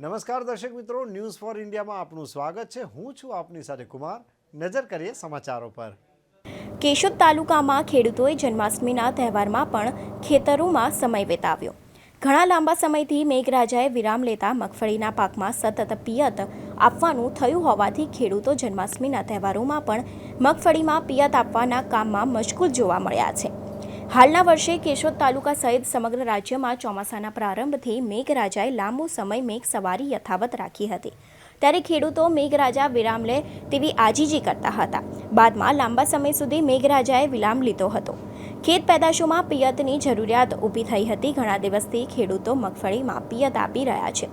નમસ્કાર દર્શક મિત્રો ન્યૂઝ ફોર ઇન્ડિયામાં આપનું સ્વાગત છે. હું છું આપની સાથે કુમાર. નજર કરીએ સમાચારો પર. કેશોદ તાલુકામાં ખેડૂતોએ જન્માષ્ટમીના તહેવારમાં પણ ખેતરોમાં સમય વિતાવ્યો. ઘણા લાંબા સમયથી મેઘરાજાએ વિરામ લેતા મગફળીના પાકમાં સતત પિયત આપવાનું થયું હોવાથી ખેડૂતો જન્માષ્ટમીના તહેવારોમાં પણ મગફળીમાં પિયત આપવાના કામમાં મશગુલ જોવા મળ્યા છે. હાલના વર્ષે કેશોદ તાલુકા સહિત સમગ્ર રાજ્યમાં ચોમાસાના પ્રારંભથી મેઘરાજાએ લાંબો સમય મેઘ સવારી યથાવત રાખી હતી. ત્યારે ખેડૂતો મેઘરાજા વિરામ લે તેવી આજીજી કરતા હતા. બાદમાં લાંબા સમય સુધી મેઘરાજાએ વિરામ લીધો હતો. ખેત પેદાશોમાં પિયતની જરૂરિયાત ઊભી થઈ હતી. ઘણા દિવસથી ખેડૂતો મગફળીમાં પિયત આપી રહ્યા છે.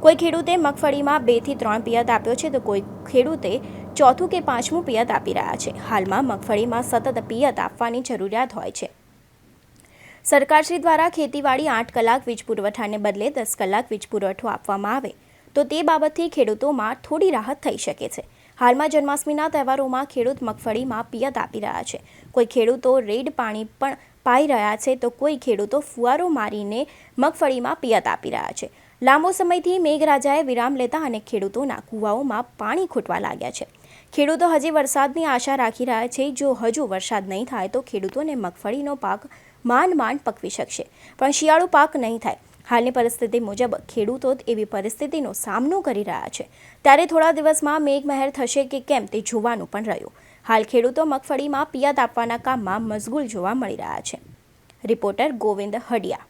કોઈ ખેડૂતે મગફળીમાં બેથી ત્રણ પિયત આપ્યો છે તો કોઈ ખેડૂતે ચોથું કે પાંચમું પિયત આપી રહ્યા છે. હાલમાં મગફળીમાં સતત પિયત આપવાની જરૂરિયાત હોય છે. સરકારશ્રી દ્વારા ખેતીવાડી આઠ કલાક વીજ પુરવઠાને બદલે દસ કલાક વીજ પુરવઠો આપવામાં આવે. તો તે બાબતથી ખેડૂતોમાં થોડી રાહત થઈ શકે છે. હાલમાં જન્માષ્ટમીના તહેવારોમાં ખેડૂત મગફળીમાં પિયત આપી રહ્યા છે. કોઈ ખેડૂતો રેડ પાણી પણ પાઈ રહ્યા છે તો કોઈ ખેડૂતો ફુવારો મારીને મગફળીમાં પિયત આપી રહ્યા છે. લાંબો સમયથી મેઘરાજાએ વિરામ લેતા અને ખેડૂતોના કૂવાઓમાં પાણી ખૂટવા લાગ્યા છે. ખેડૂતો હજી વરસાદની આશા રાખી રહ્યા છે, જો હજુ વરસાદ નહીં થાય તો ખેડૂતોને મગફળીનો પાક માંડ માંડ પકવી શકશે. પણ શિયાળુ પાક નહીં થાય. હાલની પરિસ્થિતિ મુજબ ખેડૂતો એવી પરિસ્થિતિનો સામનો કરી રહ્યા છે. ત્યારે થોડા દિવસમાં મેઘમહેર થશે કે કેમ તે જોવાનું પણ રહ્યું. હાલ ખેડૂતો મગફળીમાં પિયત આપવાના કામમાં મશગુલ જોવા મળી રહ્યા છે. રિપોર્ટર ગોવિંદ હડિયા.